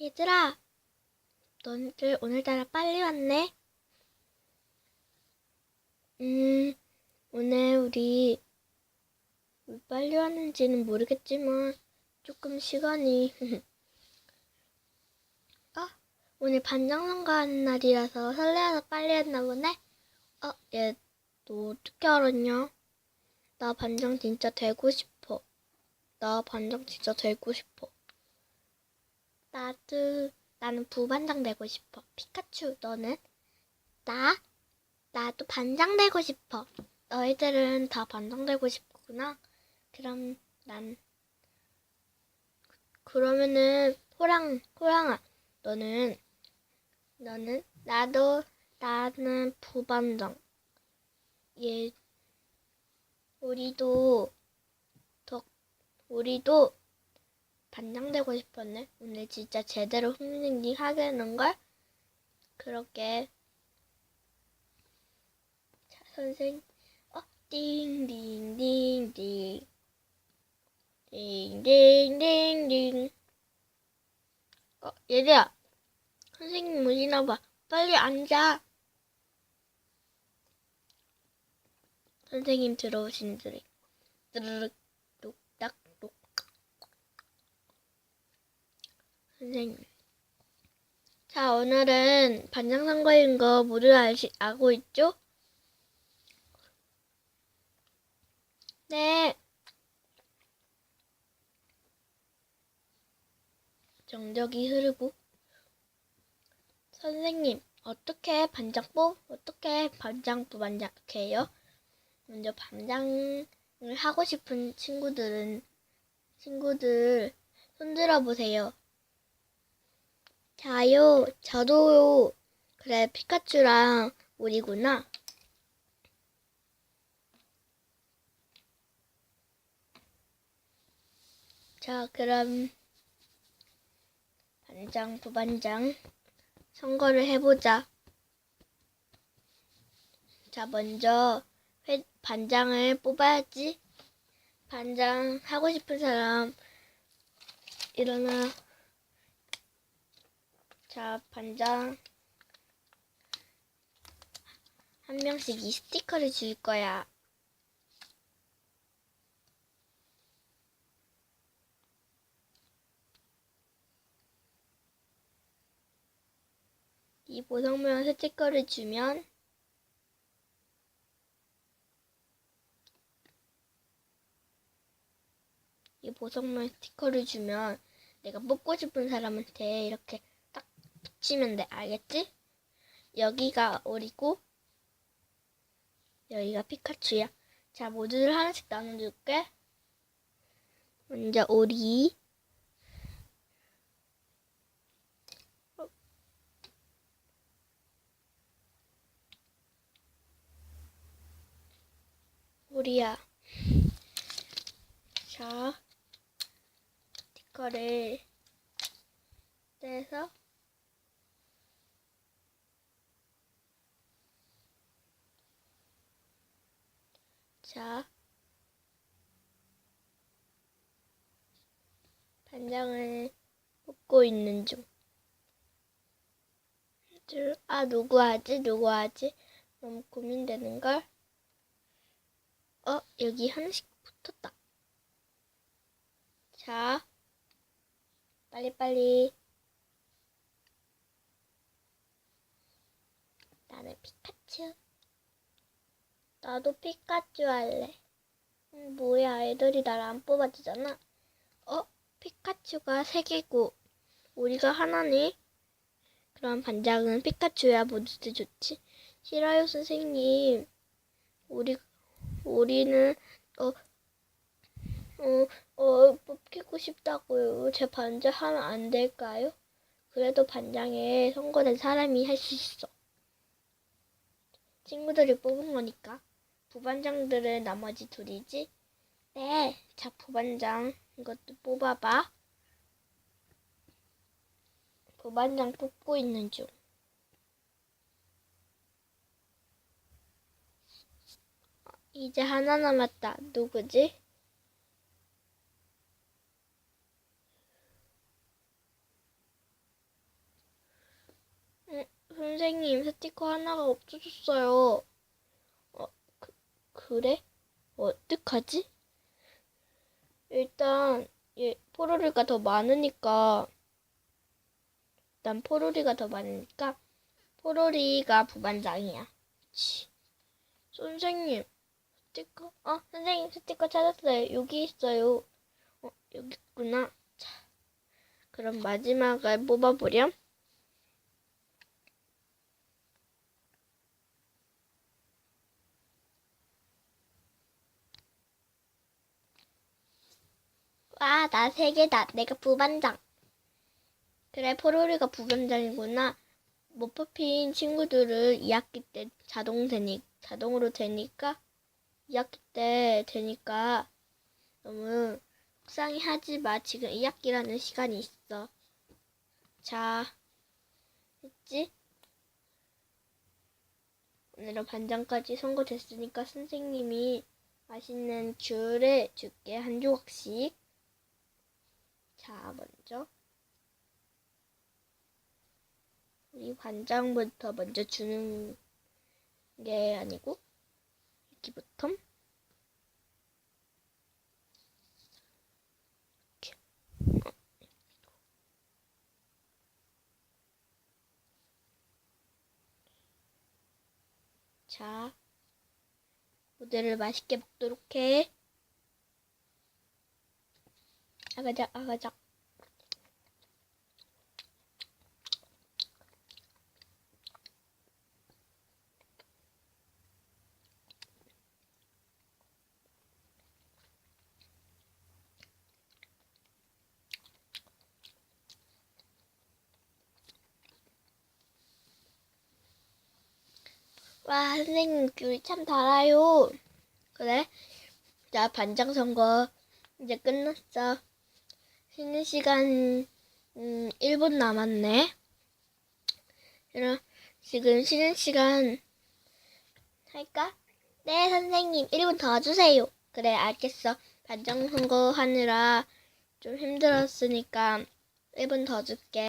얘들아, 너희들 오늘따라 빨리 왔네? 음, 오늘 우리 왜 빨리 왔는지는 모르겠지만 조금 시간이 어? 오늘 반장선거 하는 날이라서 설레어서 빨리 했나 보네? 어, 얘, 너 어떻게 알았냐? 나 반장 진짜 되고 싶어. 나 반장 진짜 되고 싶어. 나도, 나는 부반장 되고 싶어. 피카츄, 너는? 나? 나도 반장 되고 싶어. 너희들은 다 반장 되고 싶구나. 그럼 난 그러면은 호랑 호랑아 너는 너는 나도 나는 부반장. 얘 우리도 더 우리도 반장 되고 싶었네. 오늘 진짜 제대로 흥행기 하겠는걸? 그렇게. 자 선생. 어 띵띵띵띵 띵띵띵띵 어 얘들아. 선생님 오시나 봐. 빨리 앉아. 선생님 들어오신 들이 뜨르륵 선생님 자 오늘은 반장 선거인 거 모두 알시, 알고 있죠? 네. 정적이 흐르고 선생님 어떻게 반장 뽑 어떻게 반장 이렇게 해요? 먼저 반장을 하고 싶은 친구들은 친구들 손들어 보세요. 자요, 저도요. 그래 피카츄랑 우리구나. 자, 그럼 반장, 부반장 선거를 해보자. 자, 먼저 회, 반장을 뽑아야지. 반장 하고 싶은 사람 일어나. 자, 반장 한 명씩 이 스티커를 줄 거야. 이 보석모양 스티커를 주면 이 보석모양 스티커를 주면 내가 뽑고 싶은 사람한테 이렇게 딱 붙이면 돼. 알겠지? 여기가 오리고 여기가 피카츄야. 자, 모두들 하나씩 나눠줄게. 먼저 오리 오리야. 자, 스티커를 떼서 자, 반장을 뽑고 있는 중. 줄- 아, 누구 하지? 누구 하지? 너무 고민되는걸? 어, 여기 하나씩 붙었다. 자, 빨리빨리. 나는 피카츄. 나도 피카츄 할래. 음, 뭐야, 애들이 나를 안 뽑아주잖아. 어, 피카츄가 세 개고, 우리가 하나네? 그럼 반장은 피카츄야 모두들 좋지? 싫어요, 선생님. 우리, 우리는, 어, 어, 어, 뽑히고 싶다고요. 제 반장 하면 안 될까요? 그래도 반장에 선거된 사람이 할 수 있어. 친구들이 뽑은 거니까. 부반장들은 나머지 둘이지? 네. 자, 부반장. 이것도 뽑아봐. 부반장 뽑고 있는 중. 어, 이제 하나 남았다. 누구지? 선생님, 스티커 하나가 없어졌어요. 그래? 어떡하지? 일단, 얘, 포로리가 더 많으니까, 일단 포로리가 더 많으니까, 포로리가 부반장이야. 치. 선생님, 스티커? 어, 선생님, 스티커 찾았어요. 여기 있어요. 어, 여기 있구나. 자, 그럼 마지막을 뽑아보렴. 와, 나세 개다. 내가 부반장. 그래, 포로리가 부반장이구나. 못 뽑힌 친구들을 2학기 때 자동 되니, 자동으로 되니까, 2학기 때 되니까, 너무 속상해 하지 마. 지금 2학기라는 시간이 있어. 자, 했지? 오늘은 반장까지 선거됐으니까 선생님이 맛있는 귤을 줄게. 한 조각씩. 자, 먼저. 우리 반장부터 먼저 주는 게 아니고, 이렇게부터. 이렇게. 어. 자, 모델을 맛있게 먹도록 해. 아가작, 아가작. 와, 선생님, 귤이 참 달아요. 그래? 자, 반장 선거 이제 끝났어. 쉬는 시간, 음, 1분 남았네. 그럼 지금 쉬는 시간 할까? 네, 선생님, 1분 더 주세요. 그래, 알겠어. 반장 선거 하느라 좀 힘들었으니까 1분 더 줄게.